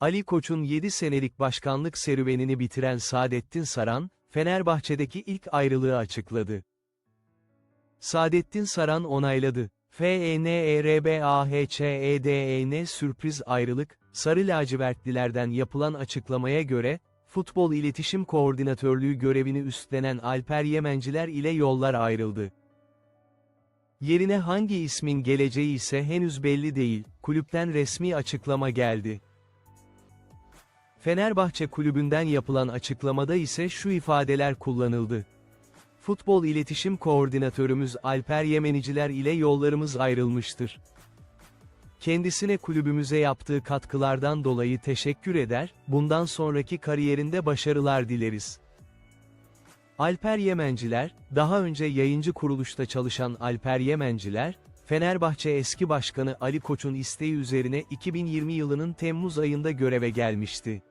Ali Koç'un 7 senelik başkanlık serüvenini bitiren Saadettin Saran, Fenerbahçe'deki ilk ayrılığı açıkladı. Saadettin Saran onayladı. E FENERBAHÇEDEN sürpriz ayrılık, Sarı lacivertlilerden yapılan açıklamaya göre, Futbol İletişim Koordinatörlüğü görevini üstlenen Alper Yemenciler ile yollar ayrıldı. Yerine hangi ismin geleceği ise henüz belli değil, kulüpten resmi açıklama geldi. Fenerbahçe kulübünden yapılan açıklamada ise şu ifadeler kullanıldı. Futbol İletişim Koordinatörümüz Alper Yemeniciler ile yollarımız ayrılmıştır. Kendisine kulübümüze yaptığı katkılardan dolayı teşekkür eder, bundan sonraki kariyerinde başarılar dileriz. Alper Yemenciler, daha önce yayıncı kuruluşta çalışan Alper Yemenciler, Fenerbahçe eski başkanı Ali Koç'un isteği üzerine 2020 yılının Temmuz ayında göreve gelmişti.